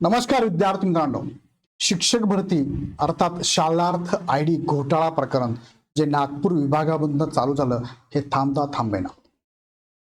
नमस्कार विद्यार्थी मित्रांनो. शिक्षक भरती अर्थात शालार्थ आय डी घोटाळा प्रकरण जे नागपूर विभागामधून चालू झालं हे थांबता थांबेना.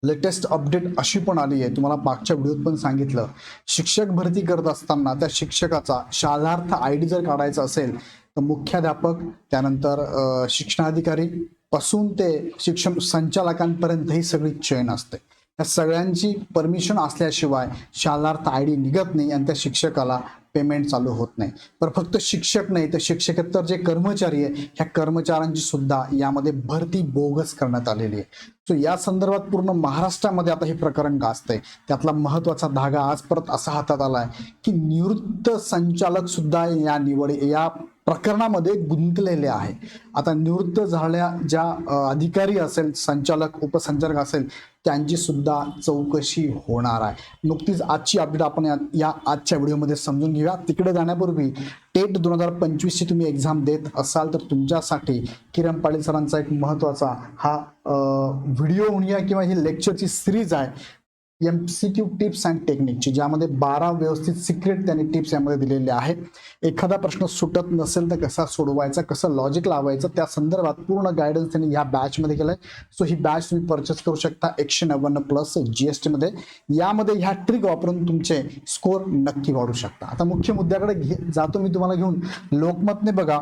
लेटेस्ट अपडेट अशी पण आली आहे. तुम्हाला मागच्या व्हिडिओत पण सांगितलं. शिक्षक भरती करत असताना त्या शिक्षकाचा शालार्थ आय डी जर काढायचा असेल तर मुख्याध्यापक त्यानंतर शिक्षणाधिकारी पासून ते शिक्षण संचालकांपर्यंत ही सगळी चयन असते. या सगळ्यांची परमिशन असल्याशिवाय शालार्थ आय डी निघत नाही आणि त्या शिक्षकाला पेमेंट चालू होत नाही. तर फक्त शिक्षक नाही तर शिक्षकेतर जे कर्मचारी आहे ह्या कर्मचाऱ्यांची सुद्धा यामध्ये भरती बोगस करण्यात आलेली आहे. सो या संदर्भात पूर्ण महाराष्ट्रामध्ये आता हे प्रकरण गाजतंय. त्यातला महत्त्वाचा धागा आज परत असा हातात आलाय की निवृत्त संचालक सुद्धा या निवड या प्रकरणामध्ये गुंतलेले आहे. आता निवृत्त झाल्या ज्या अधिकारी असेल संचालक उपसंचालक असेल त्यांची सुद्धा चौकशी होणार आहे. नुकतीच आजची अपडेट आपण या आजच्या व्हिडिओमध्ये समजून घेऊया. तिकडे जाण्यापूर्वी टेट दोन हजार पंचवीसची तुम्ही एक्झाम देत असाल तर तुमच्यासाठी किरण पाटील सरांचा एक महत्त्वाचा हा व्हिडिओ म्हणूया किंवा ही लेक्चरची सिरीज आहे. M C Q tips and टेक्निकची ज्यामध्ये बारा व्यवस्थित सिक्रेट त्यांनी टिप्स यामध्ये दिलेले आहेत. एखादा प्रश्न सुटत नसेल तर कसा सोडवायचा कसं लॉजिक लावायचं त्या संदर्भात पूर्ण गायडन्स त्यांनी या बॅचमध्ये केलं आहे सो ही बॅच तुम्ही परचेस करू शकता एकशे नव्याण्णव प्लस जी एस टीमध्ये यामध्ये ह्या ट्रिक वापरून तुमचे स्कोर नक्की वाढू शकता. आता मुख्य मुद्द्याकडे घे जातो मी तुम्हाला घेऊन. लोकमतने बघा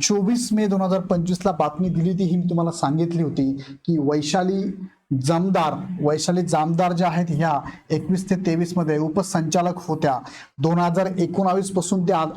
चोवीस मे दोन हजार पंचवीसला बातमी दिली होती ही मी तुम्हाला सांगितली होती की वैशाली जामदार वैशाली जामदार ज्या आहेत ह्या एकवीस ते तेवीसमध्ये उपसंचालक होत्या. दोन हजार एकोणावीसपासून ते आज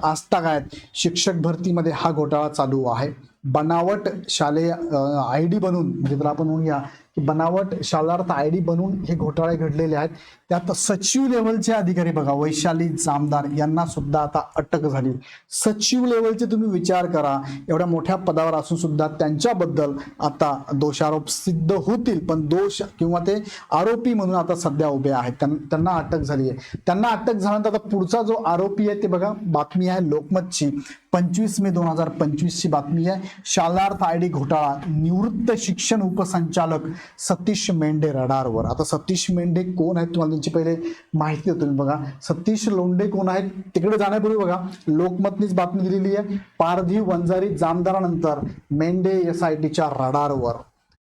आहेत. शिक्षक भरतीमध्ये हा घोटाळा चालू आहे. बनावट शालेय आय डी बनून म्हणजे त्याला आपण म्हणूया बनावट शालार्थ आय डी बनवून हे घोटाळे घडलेले आहेत. त्यात सचिव लेवलचे अधिकारी बघा वैशाली जामदार यांना सुद्धा आता अटक झाली. सचिव लेवलचे तुम्ही विचार करा एवढ्या मोठ्या पदावर असून सुद्धा त्यांच्याबद्दल आता दोषारोप सिद्ध होतील पण दोष किंवा ते आरोपी म्हणून आता सध्या उभे आहेत. त्यां- त्यांना अटक झाली आहे. त्यांना अटक झाल्यानंतर आता पुढचा जो आरोपी आहे ते बघा बातमी आहे लोकमतची. पंचवीस मे दोन हजार पंचवीसची बातमी आहे. शालार्थ आय डी घोटाळा. निवृत्त शिक्षण उपसंचालक सतीश मेंढे रडारवर. आता सतीश मेंढे कोण आहेत तुम्हाला त्यांची पहिले माहिती देतो मी बघा. सतीश लोंढे कोण आहेत तिकडे जाण्यापूर्वी बघा. लोकमतनीच बातमी दिलेली आहे. पारधी वंजारी जामदारानंतर मेंढे एस आय टीच्या रडारवर.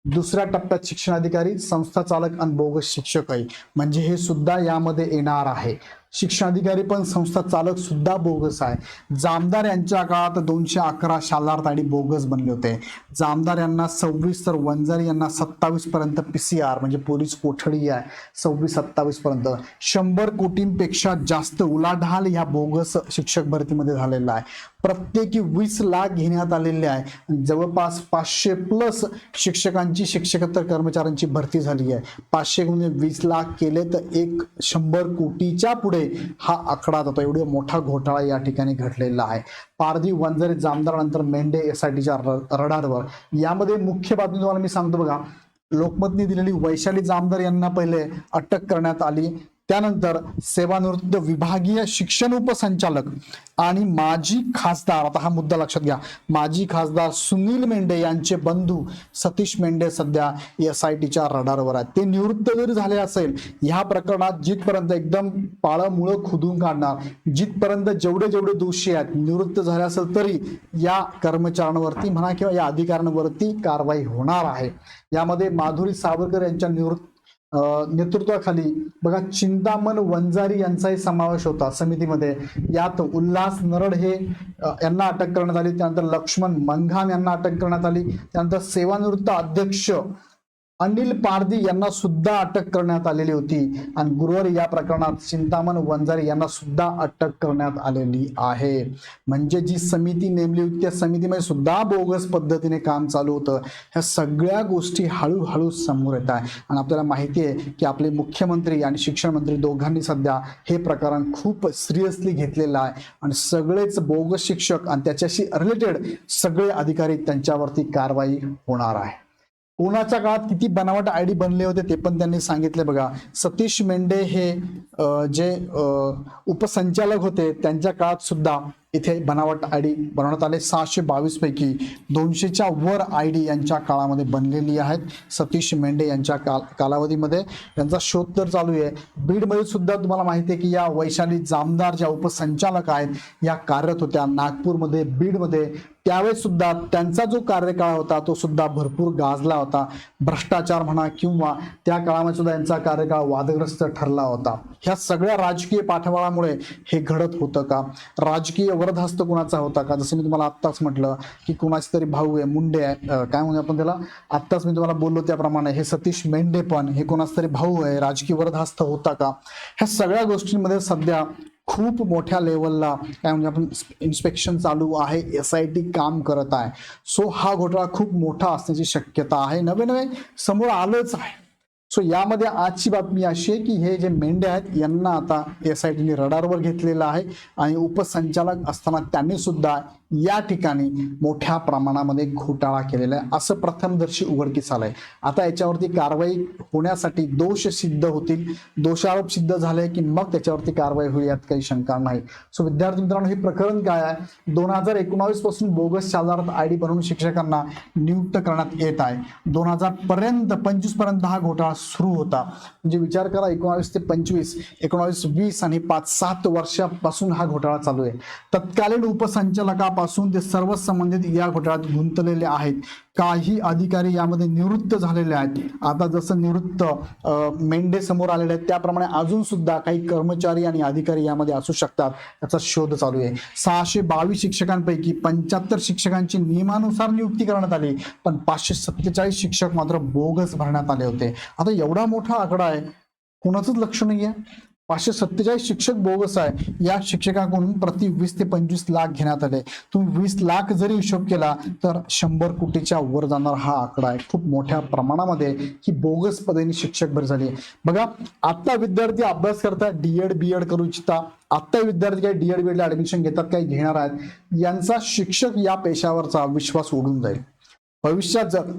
दुसऱ्या टप्प्यात शिक्षणाधिकारी संस्था चालक आणि बोगस शिक्षक म्हणजे हे सुद्धा यामध्ये येणार आहे. शिक्षणाधिकारी पण संस्था चालक सुद्धा बोगस आहे. जामदार यांच्या काळात दोनशे अकरा शालार्थ आणि बोगस बनले होते. जामदार यांना सव्वीस तर वंजारी यांना सत्तावीस पर्यंत पी सी आर म्हणजे पोलीस कोठडी आहे. सव्वीस सत्तावीस पर्यंत. शंभर कोटींपेक्षा जास्त उलाढाल ह्या बोगस शिक्षक भरतीमध्ये झालेला आहे. प्रत्येकी वीस लाख घेण्यात आलेले आहे. जवळपास पाचशे प्लस शिक्षकांची शिक्षकेतर कर्मचाऱ्यांची भरती झाली आहे. पाचशे गुणिले वीस लाख केले तर एक शंभर कोटीच्या पुढे हा आकडा जातो एवढा मोठा घोटाळा या ठिकाणी घडलेला आहे. पारधी वंजारी जामदार नंतर मेंढे एसआयटीच्या रडारवर. यामध्ये मुख्य बातमी तुम्हाला मी सांगतो बघा. लोकमतने दिलेली वैशाली जामदार यांना पहिले अटक करण्यात आली. त्यानंतर सेवानिवृत्त विभागीय शिक्षण उपसंचालक आणि माजी खासदार आता हा मुद्दा लक्षात घ्या. माजी खासदार सुनील मेंढे यांचे बंधू सतीश मेंढे सध्या एस आय टीच्या रडारवर आहेत. ते निवृत्त जरी झाले असेल ह्या प्रकरणात जिथपर्यंत एकदम पाळं मुळं खुदून काढणार जिथपर्यंत जेवढे जेवढे दोषी आहेत निवृत्त झाले असेल तरी या कर्मचाऱ्यांवरती म्हणा किंवा या अधिकाऱ्यांवरती कारवाई होणार आहे. यामध्ये माधुरी सावरकर यांच्या निवृत्त नेतृत्वाखाली बघा चिंतामण वंजारी यांचाही समावेश होता समितीमध्ये. यात उल्हास नरड हे यांना अटक करण्यात आली. त्यानंतर लक्ष्मण मंघान यांना अटक करण्यात आली. त्यानंतर सेवानिवृत्त अध्यक्ष अनिल पारधी यांना सुद्धा अटक करण्यात आलेली होती. आणि गुरुवारी या प्रकरणात चिंतामण वंजारी यांना सुद्धा अटक करण्यात आलेली आहे. म्हणजे जी समिती नेमली होती त्या समितीमध्ये सुद्धा बोगस पद्धतीने काम चालू होतं. ह्या सगळ्या गोष्टी हळूहळू समोर येत आहे. आणि आपल्याला माहिती आहे की आपले मुख्यमंत्री आणि शिक्षण मंत्री दोघांनी सध्या हे प्रकरण खूप सिरियसली घेतलेलं आहे. आणि सगळेच बोगस शिक्षक आणि त्याच्याशी रिलेटेड सगळे अधिकारी त्यांच्यावरती कारवाई होणार आहे. कोणाच्या काळात किती बनावट आय डी बनले होते ते पण त्यांनी सांगितले बघा. सतीश मेंढे हे जे उपसंचालक होते त्यांच्या काळात सुद्धा इथे बनावट आय डी बनवण्यात आले. सहाशे बावीस पैकी दोनशेच्या वर आय डी यांच्या काळामध्ये बनलेली आहेत सतीश मेंढे यांच्या काल कालावधीमध्ये. त्यांचा शोध तर चालू आहे. बीडमध्ये सुद्धा तुम्हाला माहिती आहे की या वैशाली जामदार ज्या उपसंचालक आहेत या कार्यरत होत्या नागपूरमध्ये बीडमध्ये त्यावेळेस सुद्धा त्यांचा जो कार्यकाळ होता तो सुद्धा भरपूर गाजला होता. भ्रष्टाचार म्हणा किंवा त्या काळामध्ये सुद्धा यांचा कार्यकाळ वादग्रस्त ठरला होता. ह्या सगळ्या राजकीय पाठबळामुळे हे घडत होतं का? राजकीय वरदहस्त कुणाचा होता का? जसं मी तुम्हाला आत्ताच म्हटलं की कुणाचे तरी भाऊ आहे मुंडे आहे. काय म्हणजे आपण त्याला? आत्ताच मी तुम्हाला बोललो त्याप्रमाणे हे सतीश मेंढे पण हे कोणाचा तरी भाऊ आहे राजकीय वरदहस्त होता का? ह्या सगळ्या गोष्टींमध्ये सध्या खूप मोठ्या लेवलला काय म्हणजे आपण इन्स्पेक्शन चालू आहे एस आय टी काम करत आहे. सो हा घोटाळा खूप मोठा असण्याची शक्यता आहे. नवे नवे समोर आलंच आहे. सो यामध्ये आजची बातमी अशी आहे की हे जे मेंढे आहेत यांना आता एस आय टीने रडारवर घेतलेलं आहे आणि उपसंचालक असताना त्यांनी सुद्धा या ठिकाणी मोठ्या प्रमाणामध्ये घोटाळा केलेला आहे. असं प्रथमदर्शी उघडकीस आलंय. आता याच्यावरती कारवाई होण्यासाठी दोष सिद्ध होतील. दोषारोप सिद्ध झाले की मग त्याच्यावरती कारवाई होईल यात काही शंका नाही. सो विद्यार्थी मित्रांनो हे प्रकरण काय आहे? दोन हजार एकोणावीसपासून बोगस साधारण आय डी बनवून शिक्षकांना नियुक्त करण्यात येत आहे. दोन हजार पर्यंत पंचवीसपर्यंत हा घोटाळा सुरू होता. म्हणजे विचार करा एकोणावीस ते पंचवीस एकोणावीस वीस आणि पाच सात वर्षापासून हा घोटाळा चालू आहे. तत्कालीन उपसंचालकापासून ते सर्व संबंधित या घोटाळ्यात गुंतलेले आहेत. काही अधिकारी यामध्ये निवृत्त झालेले आहेत. आता जसं निवृत्त मेंढे समोर आलेले आहेत त्याप्रमाणे अजून सुद्धा काही कर्मचारी आणि अधिकारी यामध्ये असू शकतात. याचा शोध चालू आहे. सहाशे बावीस शिक्षकांपैकी पंच्याहत्तर शिक्षकांची नियमानुसार नियुक्ती करण्यात आली. पण पाचशे सत्तेचाळीस शिक्षक मात्र बोगस भरण्यात आले होते. आता एवढा मोठा आकडा आहे कोणाचंच लक्ष नाही आहे पाचशे सत्तेचाळीस शिक्षक बोगस आहे. या शिक्षकाकडून प्रति वीस ते पंचवीस लाख घेण्यात आले. तुम्ही वीस लाख जरी हिशोब केला तर शंभर कोटीच्या वर जाणार हा आकडा आहे. खूप मोठ्या प्रमाणामध्ये ही बोगस पदेने शिक्षक भर झाली बघा आता विद्यार्थी अभ्यास करतात डीएड बी एड करू इच्छिता. आता विद्यार्थी काही डीएड बी ला ऍडमिशन घेतात काही घेणार आहेत? यांचा शिक्षक या पेशावरचा विश्वास उडून जाईल. भविष्यात जर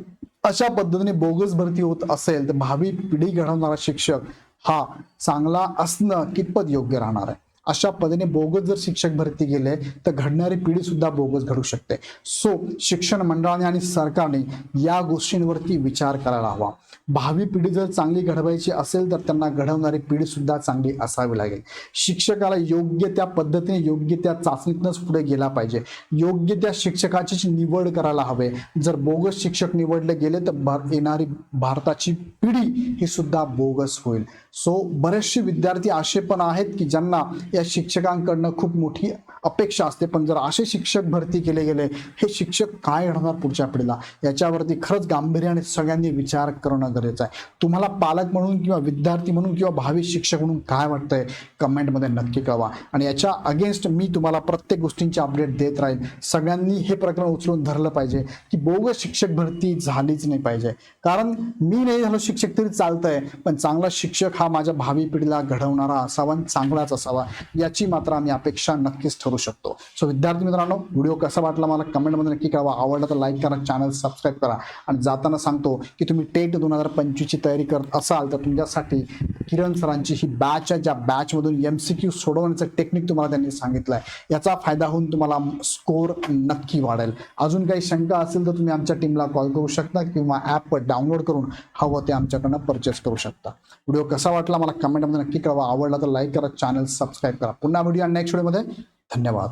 अशा पद्धतीने बोगस भरती होत असेल तर भावी पिढी घडवणारा शिक्षक हा चांगला असणं कितपत योग्य राहणार आहे? अशा पद्धतीने बोगस जर शिक्षक भरती गेले तर घडणारी पिढी सुद्धा बोगस घडू शकते. सो शिक्षण मंडळाने आणि सरकारने या गोष्टींवरती विचार करायला हवा. भावी पिढी जर चांगली घडवायची असेल तर त्यांना घडवणारी पिढी सुद्धा चांगली असावी लागेल. शिक्षकाला योग्य त्या पद्धतीने योग्य त्या चाचणीतनंच पुढे गेला पाहिजे. योग्य त्या शिक्षकाची निवड करायला हवे. जर बोगस शिक्षक निवडले गेले तर येणारी भारताची पिढी ही सुद्धा बोगस होईल. सो बरेचसे विद्यार्थी असे पण आहेत की ज्यांना या शिक्षकांकडनं खूप मोठी अपेक्षा असते. पण जर असे शिक्षक भरती केले गेले हे शिक्षक काय घडणार पुढच्या पिढीला? याच्यावरती खरंच गांभीर्याने सगळ्यांनी विचार करणं गरजेचं आहे. तुम्हाला पालक म्हणून किंवा विद्यार्थी म्हणून किंवा भावी शिक्षक म्हणून काय वाटतंय? कमेंटमध्ये नक्की कळवा. आणि याच्या अगेन्स्ट मी तुम्हाला प्रत्येक गोष्टींची अपडेट देत राहील सगळ्यांनी हे प्रकरण उचलून धरलं पाहिजे की बोगस शिक्षक भरती झालीच नाही पाहिजे. कारण मी नाही झालो शिक्षक तरी चालतंय पण चांगला शिक्षक हा माझ्या भावी पिढीला घडवणारा असावा आणि चांगलाच असावा. याची मात्र आम्ही अपेक्षा नक्कीच ठरू शकतो. सो विद्यार्थी मित्रांनो व्हिडिओ कसा वाटला मला कमेंटमध्ये नक्की कळवा. आवडला तर लाईक करा चॅनल सबस्क्राईब करा. आणि जाताना सांगतो की तुम्ही टेट दोन हजार पंचवीसची तयारी करत असाल तर तुमच्यासाठी किरण सरांची ही बॅच आहे. ज्या बॅचमधून एम सी क्यू सोडवण्याचं टेक्निक तुम्हाला त्यांनी सांगितलं आहे याचा फायदा होऊन तुम्हाला स्कोर नक्की वाढेल. अजून काही शंका असेल तर तुम्ही आमच्या टीमला कॉल करू शकता किंवा ॲपवर डाउनलोड करून हवं ते आमच्याकडनं परचेस करू शकता. व्हिडिओ कसा वाटला मला कमेंटमध्ये नक्की कळवा. आवडला तर लाईक करा चॅनल सबस्क्राईब सबस्क्राईब करा पुन्हा व्हिडिओ नेक्स्ट व्हिडिओमध्ये धन्यवाद।